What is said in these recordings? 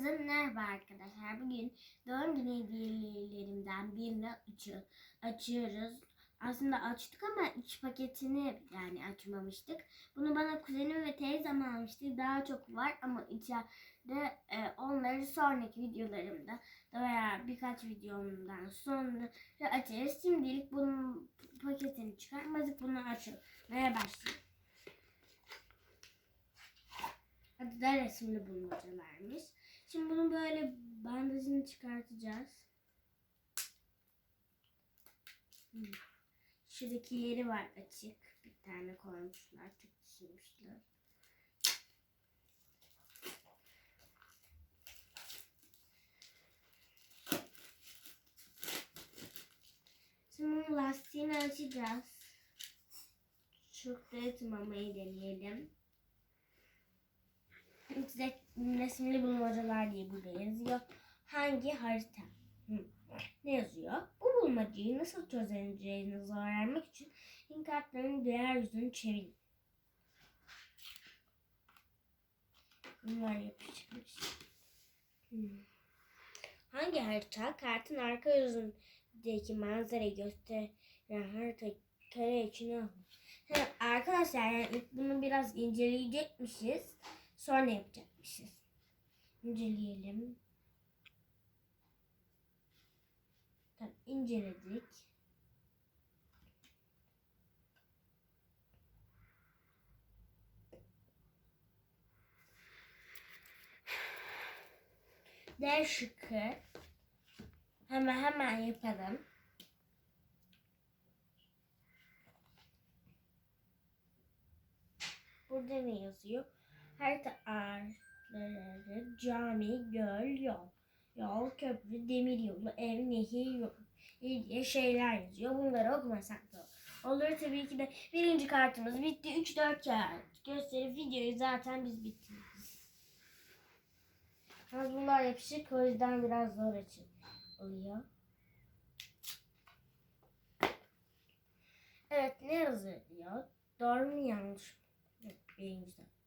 Hepinize merhaba arkadaşlar. Bugün doğum günü hediyelerimden birini açıyor, açıyoruz. Aslında açtık ama iç paketini yani açmamıştık. Bunu bana kuzenim ve teyzem almıştı. Daha çok var ama içeride e, onları sonraki videolarımda veya birkaç videomdan sonra açarız. Şimdilik bunun paketini çıkartmadık. Bunu açmaya başlayalım. Adı da resimli bulmacalarmış. Şimdi bunu böyle bandajını çıkartacağız. Hmm. Şuradaki yeri var açık. Bir tane koymuşlar. Çok düşünmüşler. Şimdi bunun lastiğini açacağız. Çok da etmamayı deneyelim. Size resimli bulmacalar diye burada yazıyor. Hangi harita? Hı. Ne yazıyor? Bu bulmacayı nasıl çözeceğinizi öğrenmek için link diğer yüzünü çevirin. Bunlar yapışmış. Hangi harita kartın arka yüzündeki manzarayı gösteren harita kare içine almış? Arkadaşlar yani bunu biraz inceleyecekmişiz. Sonra yapacakmışız. İnceleyelim. Tamam, inceledik. D şıkkı. Hemen hemen yapalım. Burada ne yazıyor? Harita ağaçları, cami, göl, yol. Yol, köprü, demir yolu, ev, nehir, yol diye şeyler yazıyor. Bunları okumasak da olur. Tabii ki de birinci kartımız bitti. 3-4 kağıt gösterip videoyu zaten biz bitiririz. Ama bunlar yapışık o yüzden biraz zor açın oluyor. Evet ne yazıyor? Doğru mu yanlış mı? Evet,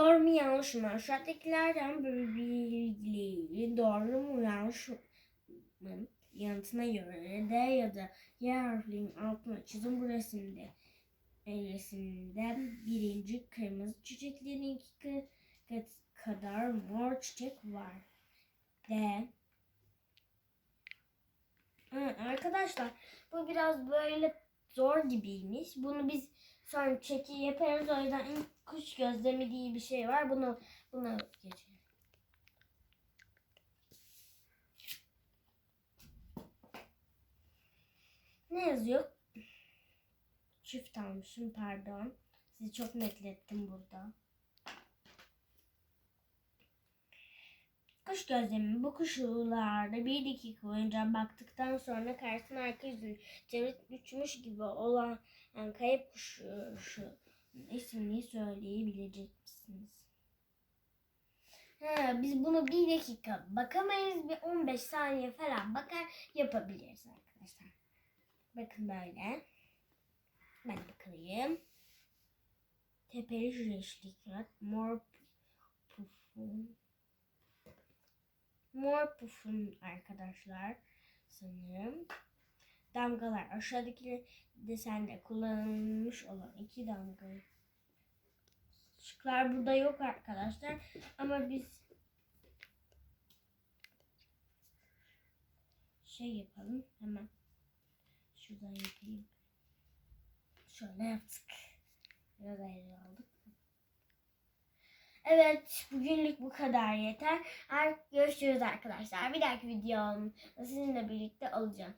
Doğru mu yanlış mı? Aşağıdakilerden bilgiyi doğru mu yanlış mı yanıtına göre D ya da Y harflerinin altına çizim bu resimde. E, resimde birinci kırmızı çiçeklerin iki kat kadar mor çiçek var. D. Hı, arkadaşlar bu biraz böyle zor gibiymiş. Bunu biz sonra çeki yaparız. O yüzden ilk kuş gözlemi diye bir şey var. Bunu bunu geçelim. Ne yazıyor? Çift almışım pardon. Sizi çok netlettim burada. Kuş gözlemi bu kuşlarda bir dakika boyunca baktıktan sonra karşısına arka yüzünü çevirip uçmuş gibi olan yani kayıp kuşu şu ismini söyleyebilecek misiniz? Ha, biz bunu bir dakika bakamayız. Bir 15 saniye falan bakar yapabiliriz arkadaşlar. Bakın böyle. Ben bakayım. Tepeli jüreşlik Mor pufun. Mor pufun arkadaşlar sanırım. Damgalar aşağıdaki desende kullanılmış olan iki damga. Şıklar burada yok arkadaşlar. Ama biz şey yapalım hemen. Şuradan yapayım. Şöyle yaptık. Biraz ayrı aldık. Evet, bugünlük bu kadar yeter. Görüşürüz arkadaşlar. Bir dahaki videom sizinle birlikte olacağım.